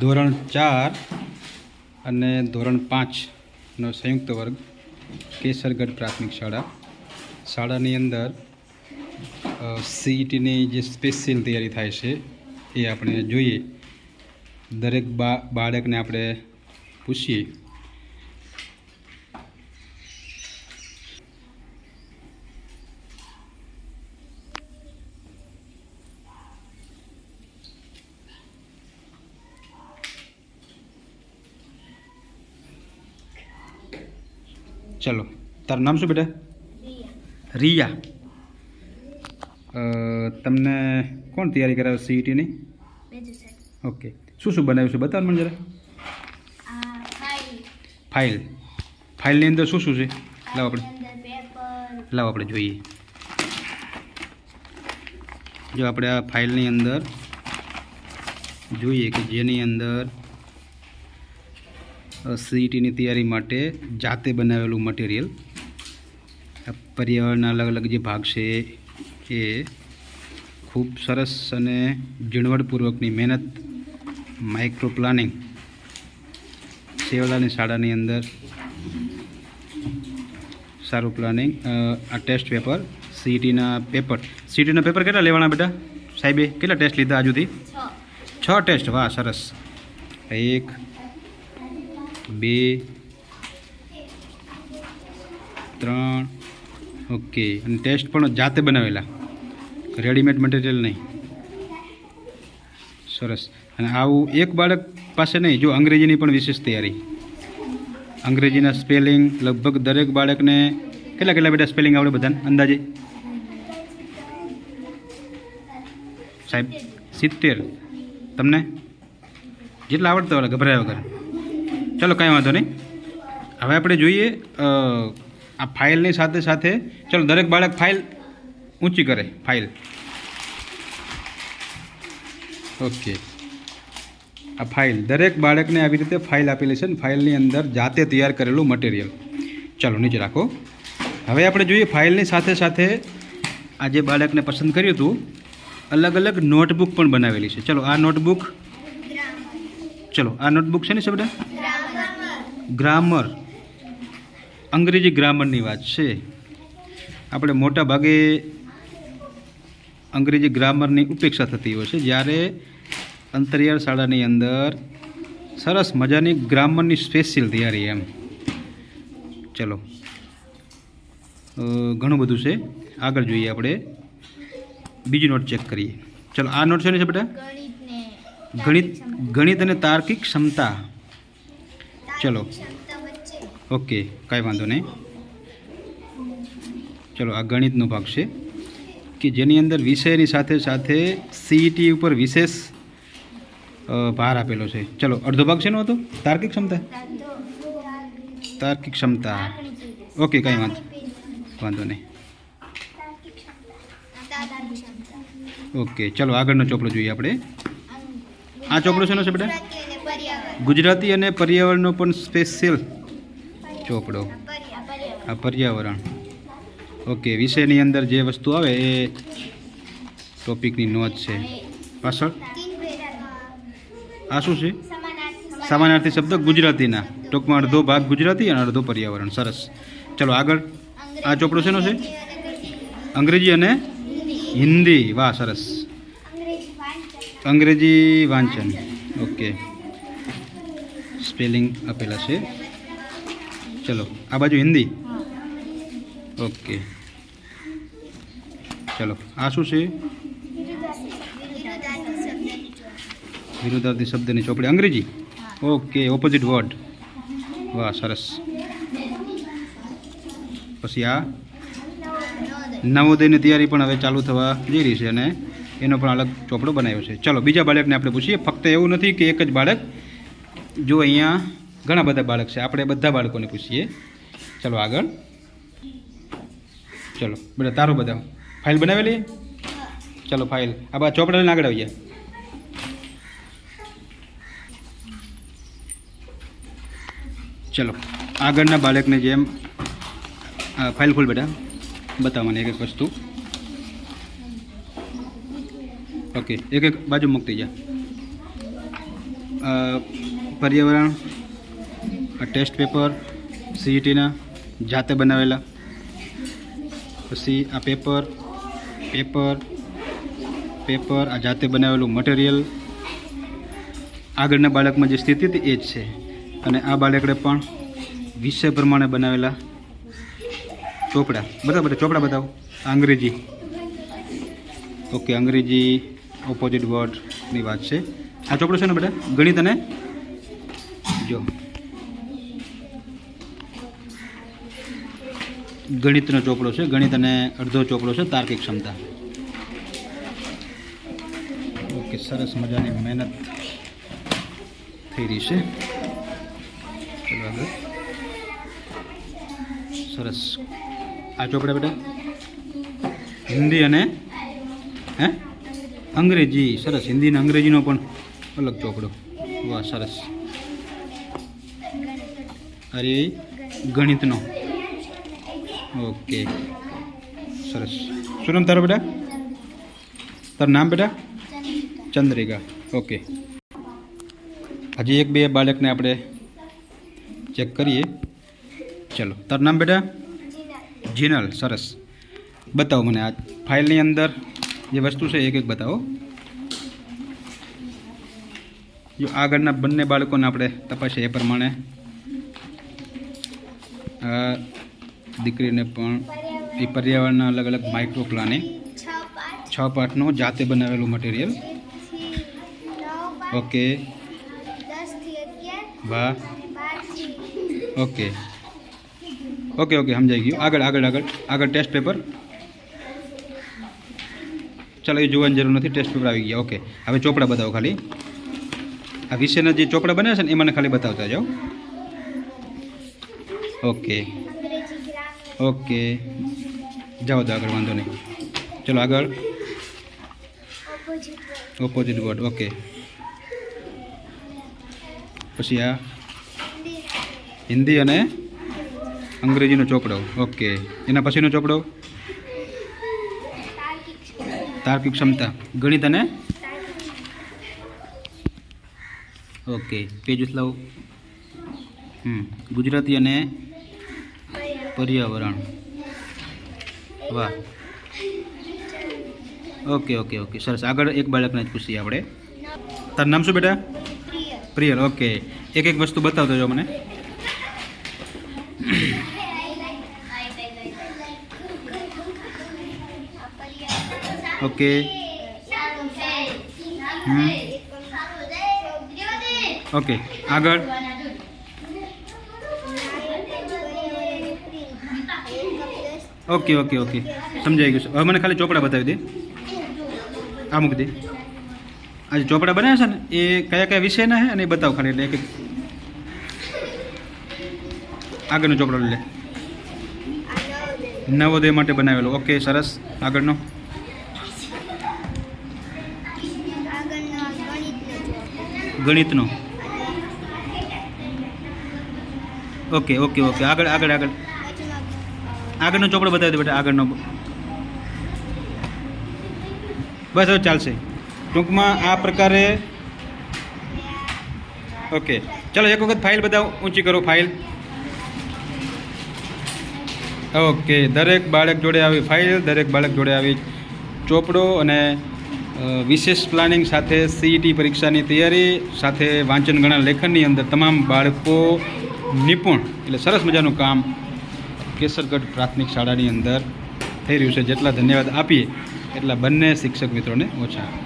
ધોરણ ચાર અને ધોરણ પાંચનો સંયુક્ત વર્ગ, કેસરગઢ પ્રાથમિક શાળા. શાળાની અંદર સીઈટીની જે સ્પેશિયલ તૈયારી થાય છે, એ આપણે જોઈએ. દરેક બાળકને આપણે પૂછીએ. ચલો. તારું નામ શું બેટા? રિયા. તમને કોણ તૈયારી કરાવે સીઈટીની ઓકે. શું શું બનાવ્યું છે બતાવો મને જરા. ફાઇલ. ફાઇલની અંદર શું શું છે? લાવ આપણે. લાવ આપણે જોઈએ. જો આપણે આ ફાઇલની અંદર જોઈએ કે જેની અંદર સીઈટીની તૈયારી માટે જાતે બનાવેલું મટીરિયલ પર્યાવરણના અલગ અલગ જે ભાગ છે એ ખૂબ સરસ અને ઝીણવટપૂર્વકની મહેનત માઇક્રો પ્લાનિંગ સેવલાની શાળાની અંદર સારું પ્લાનિંગ આ ટેસ્ટ પેપર સીઈટીના પેપર સીઈટીના પેપર કેટલા લેવાના બેટા? સાહેબે કેટલા ટેસ્ટ લીધા સુધી છ. ટેસ્ટ વાહ સરસ. એક બે, ત્રણ, ઓકે. અને ટેસ્ટ પણ જાતે બનાવેલા. રેડીમેડ મટીરિયલ નહીં. સરસ. અને આવું એક બાળક પાસે નહીં, જો અંગ્રેજીની પણ વિશેષ તૈયારી. અંગ્રેજીના સ્પેલિંગ લગભગ દરેક બાળકને કેટલા કેટલા બેટા સ્પેલિંગ આવડે બધાને? અંદાજે? સાહેબ, સિત્તેર. તમને? જેટલા આવડતા હોય ગભરાયા વગર. ચલો, કાંઈ વાંધો નહીં. હવે આપણે જોઈએ આ ફાઇલની સાથે સાથે, ચલો, દરેક બાળક ફાઇલ ઊંચી કરે, ફાઇલ. ઓકે. આ ફાઇલ, દરેક બાળકને આવી રીતે ફાઇલ આપેલી છે ને, ફાઇલની અંદર જાતે તૈયાર કરેલું મટીરિયલ. ચાલો, નીચે રાખો. હવે આપણે જોઈએ ફાઇલની સાથે સાથે આ જે બાળકને પસંદ કર્યું હતું અલગ અલગ નોટબુક પણ બનાવેલી છે. ચલો, આ નોટબુક, ચલો, આ નોટબુક છે ને બધા ગ્રામર. અંગ્રેજી ગ્રામરની વાત છે. આપણે મોટા ભાગે અંગ્રેજી ગ્રામરની ઉપેક્ષા થતી હોય છે. જ્યારે અંતરિયાળ શાળાની અંદર સરસ મજાની ગ્રામરની સ્પેશિયલ તૈયારી એમ. ચલો. ઘણું બધું છે. આગળ જોઈએ આપણે. બીજી નોટ ચેક કરીએ. ચલો આ નોટ છે ને છે બેટા? ગણિત ગણિત અને તાર્કિક ક્ષમતા. ચલો. ઓકે, કાંઈ વાંધો નહીં. ચલો, આ ગણિતનો ભાગ છે કે જેની અંદર વિષયની સાથે સાથે સીઈટી ઉપર વિશેષ ભાર આપેલો છે. ચલો, અડધો ભાગ છે નો હતો? તાર્કિક ક્ષમતા? તાર્કિક ક્ષમતા. ઓકે, કાંઈ વાંધો વાંધો નહીં. ઓકે, ચલો, આગળનો ચોપડો જોઈએ આપણે. આ ચોપડો શેનો છે બેટા? ગુજરાતી અને પર્યાવરણનો પણ સ્પેશિયલ ચોપડો. આ પર્યાવરણ. ઓકે વિષયની અંદર જે વસ્તુ આવે એ ટોપિકની નોંધ છે. પાછળ? આ શું છે? સામાનાર્થી શબ્દ. ગુજરાતીના. ટૂંકમાં અડધો ભાગ ગુજરાતી અને અડધો પર્યાવરણ. સરસ. ચલો આગળ. આ ચોપડો શેનો છે? અંગ્રેજી અને હિન્દી. વાહ સરસ. અંગ્રેજી વાંચન. ઓકે. સ્પેલિંગ આપેલા છે. ચલો, આ બાજુ હિન્દી? ઓકે. ચલો, આ શું છે? વિરુદ્ધાર્થી શબ્દની ચોપડી. અંગ્રેજી? ઓકે ઓપોઝિટ વર્ડ વાહ, સરસ. પછી આ? નવોદયની તૈયારી પણ હવે ચાલુ થવા જઈ રહી છે અને એનો પણ અલગ ચોપડો બનાવ્યો છે. ચલો, બીજા બાળકને આપણે પૂછીએ. ફક્ત એવું નથી કે એક જ બાળક જો અહીંયા ઘણા બધા બાળક છે. આપણે બધા બાળકોને પૂછીએ. ચલો આગળ. ચલો, બધા તારો બધા ફાઇલ બનાવેલી? ચલો ફાઇલ. આ બા ચોપડા લઈને આગળ આવી ગયા ચલો, આગળના બાળકને જેમ ફાઇલ ખોલ બેટા. બતાવ મને એક એક વસ્તુ. ઓકે, એક એક બાજુ મૂકતી જા પર્યાવરણ ટેસ્ટ પેપર સીઈટીના જાતે બનાવેલા. પછી આ પેપર પેપર પેપર આ જાતે બનાવેલું મટીરિયલ આગળના બાળકમાં જે સ્થિતિ હતી એ જ છે. અને આ બાળકડે પણ વિષય પ્રમાણે બનાવેલા ચોપડા. બરાબર બધા ચોપડા બતાવો. અંગ્રેજી. ઓકે અંગ્રેજી ઓપોઝિટ વર્ડની વાત છે. આ ચોપડો છે ને બેટા ગણિત અને જો. ગણિતનો ચોપડો છે, ગણિત અને અડધો ચોપડો છે, તાર્કિક ક્ષમતા. ઓકે, સરસ મજાની મહેનત થઈ રહી છે. સરસ. આ ચોપડા બેટા? હિન્દી અને, હે? અંગ્રેજી. સરસ. હિન્દી અને અંગ્રેજીનો પણ અલગ ચોપડો. વાહ, સરસ. અરે ગણિતનો ઓકે સરસ શું નામ તારો બેટા તારું નામ બેટા ચંદ્રિકા ઓકે હજી એક બે બાળકને આપણે ચેક કરીએ ચલો તારું નામ બેટા જીનલ સરસ બતાવો મને આ ફાઇલની અંદર જે વસ્તુ છે એક એક બતાવો જો આગળના બંને બાળકોને આપણે તપાસીએ એ પ્રમાણે આ દીકરીને પણ એ પર્યાવરણના અલગ અલગ માઇક્રો પ્લાનિંગ છ પાંચ છ પાઠનું જાતે બનાવેલું મટીરિયલથી નવ પાંચ ઓકે. દસથી અગિયાર વાહ. બારથી ઓકે. ઓકે ઓકે, સમજાઈ ગયું. આગળ આગળ આગળ. આગળ ટેસ્ટ પેપર ચાલો, એ જોવાની જરૂર નથી. ટેસ્ટ પેપર આવી ગયા. ઓકે. હવે ચોપડા બતાવો ખાલી. આ વિષયના જે ચોપડા બન્યા છે ને, એ મને ખાલી બતાવતા જાઓ. ઓકે. ઓકે. જાઓ તો આગળ, વાંધો નહીં. ચલો આગળ. Opposite word okay. પછી આ હિન્દી અને અંગ્રેજીનો ચોપડો, ઓકે. એના પછીનો ચોપડો? તાર્કિક ક્ષમતા. ગણિત અને? ઓકે. પેજ ઉથલાવો હમ. ગુજરાતી અને પર્યાવરણ. વાહ. Okay okay okay. સરસ. આગળ એક બાળકને જ પૂછીએ આપણે. તારું નામ શું બેટા? પ્રિય પ્રિયલ. ઓકે. એક એક વસ્તુ બતાવતો જો મને. ઓકે. ઓકે. આગળ. ઓકે ઓકે ઓકે સમજાઈ ગયું છે. હવે મને ખાલી ચોપડા બતાવી દે. આ મૂકી દે. આ ચોપડા બનાવ્યા છે ને, એ કયા કયા વિષયના છે અને એ બતાવો ખાલી, એટલે એક આગળનો ચોપડો લે. નવોદય માટે બનાવેલો. ઓકે સરસ. આગળનો. ગણિતનો. ઓકે ઓકે ઓકે આગળ આગળ આગળ. આગળનો ચોપડો બતાવી દે બેટા, આગળનો. બસ હવે ચાલશે. ટૂંકમાં આ પ્રકારે ઓકે. ચલો, એક વખત ફાઇલ બધા ઊંચી કરો, ફાઇલ. ઓકે, દરેક બાળક જોડે આવી ફાઇલ, દરેક બાળક જોડે આવી ચોપડો અને વિશેષ પ્લાનિંગ સાથે સીઈટી પરીક્ષાની તૈયારી, સાથે વાંચન ગણા લેખનની અંદર તમામ બાળકો નિપુણ, એટલે સરસ મજાનું કામ કેસરગઢ પ્રાથમિક શાળાની અંદર થઈ રહ્યું છે. જેટલા ધન્યવાદ આપીએ, એટલા બંને શિક્ષક મિત્રોને ઓછા.